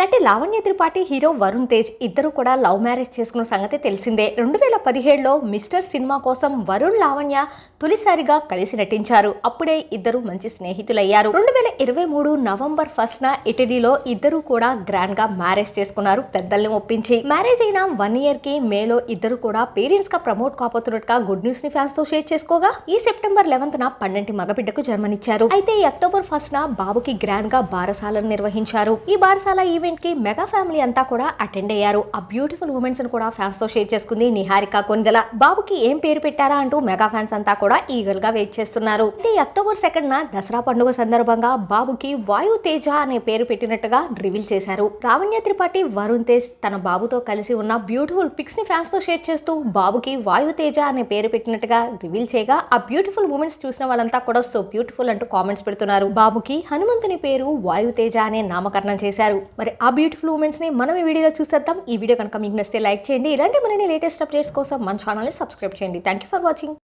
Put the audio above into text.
నటి లావణ్య త్రిపాఠి హీరో వరుణ్ తేజ్ ఇద్దరు కూడా లవ్ మ్యారేజ్ చేసుకున్న సంగతి తెలిసిందే. రెండు వేల పదిహేడులో మిస్టర్ సినిమా కోసం వరుణ్ లావణ్య తొలిసారిగా కలిసి నటించారు. అప్పుడే ఇద్దరు మంచి స్నేహితులయ్యారు. రెండు వేల ఇరవై మూడు నవంబర్ ఫస్ట్ న ఇటలీలో ఇద్దరు కూడా గ్రాండ్గా మ్యారేజ్ చేసుకున్నారు. పెద్దల్ని ఒప్పించి మ్యారేజ్ అయిన వన్ ఇయర్కి మేలో ఇద్దరు కూడా పేరెంట్స్గా ప్రమోట్ కాపోతున్నట్టుగా గుడ్ న్యూస్ని ఫ్యాన్స్తో షేర్ చేసుకోగా ఈ సెప్టెంబర్ లెవెన్త్ న పన్నెంటి మగబిడ్డకు జన్మనిచ్చారు. అయితే అక్టోబర్ ఫస్ట్ న బాబుకి గ్రాండ్గా బారసాలను నిర్వహించారు. ఈ బారసాల ఈవెంట్ ఈవెంట్కి మెగా ఫ్యామిలీ అంతా కూడా అటెండ్ అయ్యారు. ఆ బ్యూటిఫుల్ ఉమెన్స్ని కూడా ఫ్యాన్స్తో షేర్ చేసుకుంది నిహారిక కొంజల. బాబుకి ఏం పేరు పెట్టారా అంటూ మెగా ఫ్యాన్స్ అంతా కూడా ఈగల్గా వెయిట్ చేస్తున్నారు. అయితే అక్టోబర్ సెకండ్ న దసరా పండుగ సందర్భంగా బాబుకి వాయు తేజ అనే పేరు పెట్టినట్టుగా రివీల్ చేశారు. రావణ్య త్రిపాఠి వరుణ్ తేజ్ తన బాబుతో కలిసి ఉన్న బ్యూటిఫుల్ పిక్స్ని ఫ్యాన్స్తో షేర్ చేస్తూ బాబుకి వాయు తేజ అనే పేరు పెట్టినట్టుగా రివీల్ చేయగా ఆ బ్యూటిఫుల్ ఉమెన్స్ చూసిన వాళ్ళంతా కూడా సో బ్యూటిఫుల్ అంటూ కామెంట్స్ పెడుతున్నారు. బాబుకి హనుమంతుని పేరు వాయు తేజ అనే నామకరణం చేశారు. మరి ఆ బ్యూటిఫుల్ మూమెంట్స్ మనం ఈ వీడియోలో చూసేద్దాం. ఈ వీడియో కనుక మీకు నచ్చితే లైక్ చేయండి. ఇలాంటి మరిన్ని లేటెస్ట్ అప్డేట్స్ కోసం మన ఛానల్ని సబ్స్క్రైబ్ చేయండి. Thank you for watching